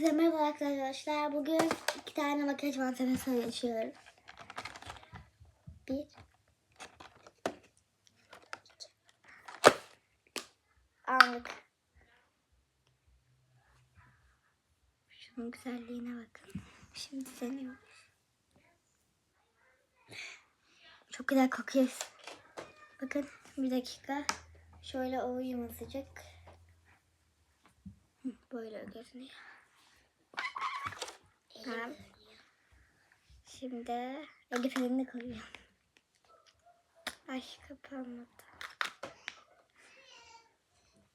Herkese merhaba arkadaşlar. Bugün iki tane makyaj malzemesi açıyorum. Bir. Aldık. Şunun güzelliğine bakın. Şimdi deniyoruz. Çok güzel kokuyor. Bakın bir dakika. Şöyle azıcık. Hı, Böyle görünüyor. Tamam. Şimdi Elif elini koyuyor. Ay kapanmadı.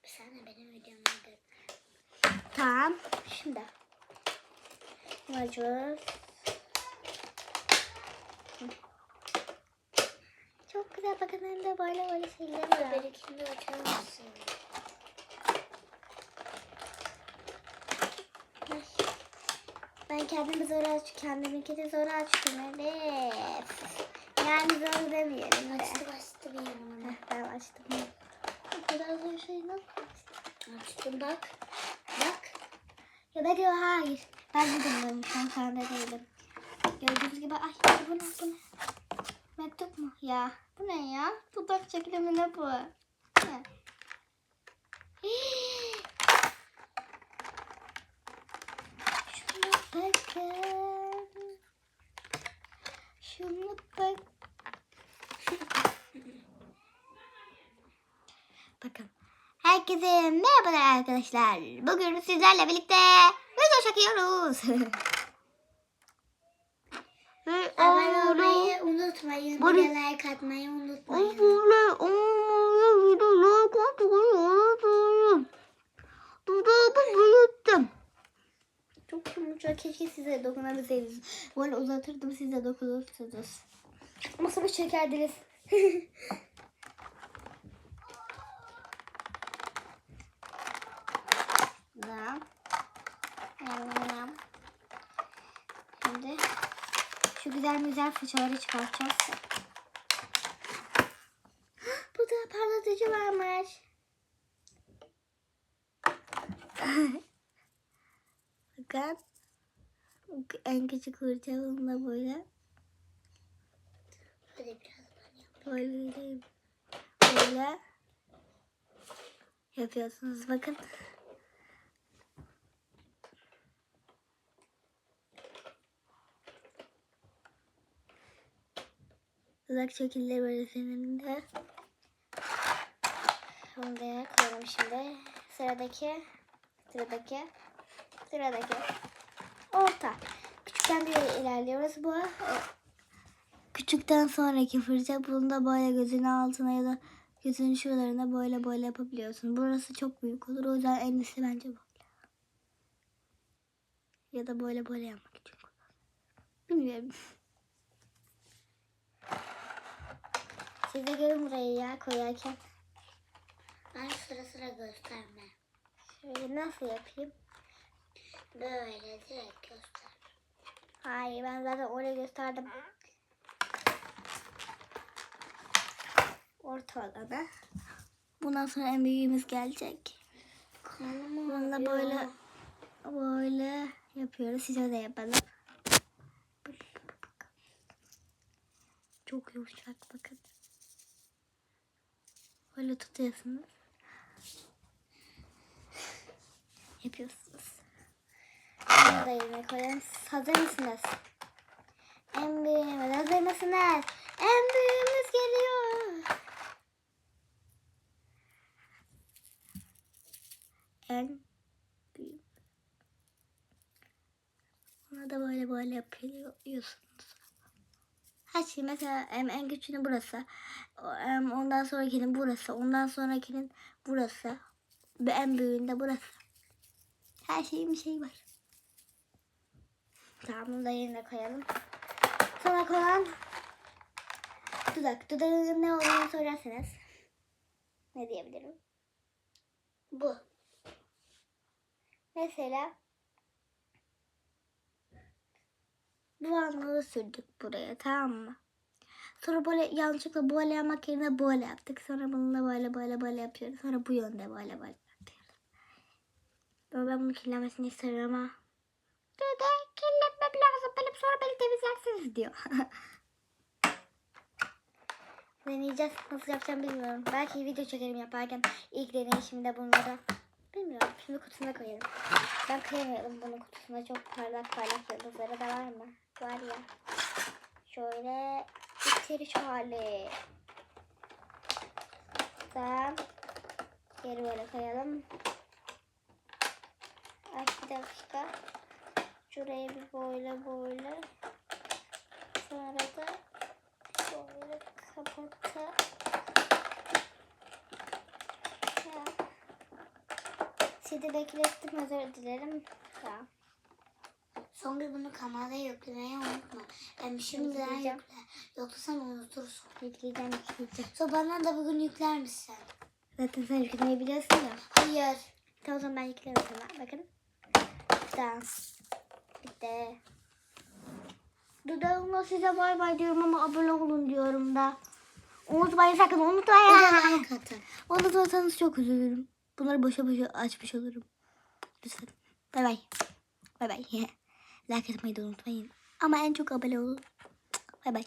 Bir saniye benim videomu gör. Tamam. Şimdi. Macun. Çok güzel bakın hem de böyle böyle şeyler var. De açar mısın? Ay. Ben kendimi zor aç, kendiminkini zor açtım Elif. Yani zor demeyelim de. Açtı bastı bir Ben açtım. Bu kadar zor şey nasıl açtım? Bak. Bak. Ya da diyor hayır. Ben de dinliyorum şu an sende değilim. Gördüğünüz gibi ay bu ne bu ne? Mektup mu? Ya bu ne ya? Dudak çekilimi ne bu? Ne? Bakın. Şuna bak. Bakın. Herkese merhabalar arkadaşlar. Bugün sizlerle birlikte video çekiyoruz. Ve Abone olmayı unutmayın. Bir like atmayı unutmayın. Abone olmayı, videoyu kontrolü unutmayın. Dudağımı büyüttüm. Çok. Keşke size dokunabilseydiniz. Böyle uzatırdım siz de dokunursunuz. Ama sonra çekerdiniz. Şimdi şu güzel güzel fıçaları çıkartacağız. Bu da parlatıcı varmış. Bakın. En küçük fırçamla böyle. Böyle. Böyle. Yapıyorsunuz. Bakın. Dudak şekilleri böyle senin de. Bunu da koyalım şimdi. Sıradaki. Sıradaki. Sıradaki. Orta. Küçükten bir ilerliyoruz. Bu küçükten sonraki fırça. Bunu da böyle gözünün altına ya da gözünün şuralarına böyle böyle yapabiliyorsun. Burası çok büyük olur. O yüzden en iyisi bence bu. Ya da böyle böyle yapmak için. Bilmiyorum. Siz de görün burayı ya koyarken. Ben sıra sıra gösterme. Şöyle nasıl yapayım? Böyle direkt göster. Hayır ben zaten oraya gösterdim. Orta alana. Bundan sonra en büyüğümüz gelecek. Kanım Bununla böyle böyle yapıyoruz. Size de yapalım. Çok yumuşak bakın. Böyle tutuyorsunuz. Yapıyorsunuz. Bunu da yerine koyalım. Hazır mısınız? En büyüğümüz hazır mısınız? En büyüğümüz geliyor. En büyük. Ona da böyle böyle yapıyorsunuz. Her şey mesela em, en küçüğünün burası. Em, Ondan sonrakinin burası. Ondan sonrakinin burası. Ve en büyüğünde burası. Her şeyin bir şeyi var. Tamam bunu da yerine koyalım. Sonra kalan dudak. Dudağın ne olduğunu sorarsanız ne diyebilirim? Bu. Mesela bu anlamda sürdük buraya tamam mı? Sonra böyle yanlışlıkla böyle yapmak yerine böyle yaptık. Sonra bununla böyle böyle böyle yapıyoruz. Sonra bu yönde böyle böyle yapıyoruz. Ama ben bunu kirlenmesini istemiyorum ama Dede kirletmem lazım. Benim sonra temizlersiniz diyor. Deneyeceğiz. Nasıl yapacağım bilmiyorum. Belki video çekerim yaparken ilk deneyişimde bunları. Bilmiyorum. Şimdi kutusuna koyalım. Ben kıyamıyorum bunun kutusunda. Çok parlak parlak yıldızları da var mı? Var ya. Şöyle bitiriş hali. Tamam. Geri böyle koyalım. Bir dakika. Şurayı bir böyle böyle. Sonra da şöyle kapata. Ya. Sizi beklettim özür dilerim. Ya. Sonra bunu kameraya yüklemeyi unutma. Ben şimdiden Yükleyeceğim. yükle. Yoksa sen unutursun. Yükleyeceğim yükleyeceğim. Sonra bana da bugün yükler misin? Zaten sen yüklemeyi biliyorsun ya. Hayır. Tamam o zaman ben yüklerim sana. Bakın. Tamam. Bitti. Dudağımla size bay bay diyorum ama abone olun diyorum da. Unutmayın sakın unutmayın. Like atın. Unutmazsanız çok üzülürüm. Bunları boşa boşa açmış olurum. Lütfen. Bay bay. Bay bay. like atmayı da unutmayın. Ama en çok abone olun. Bay bay.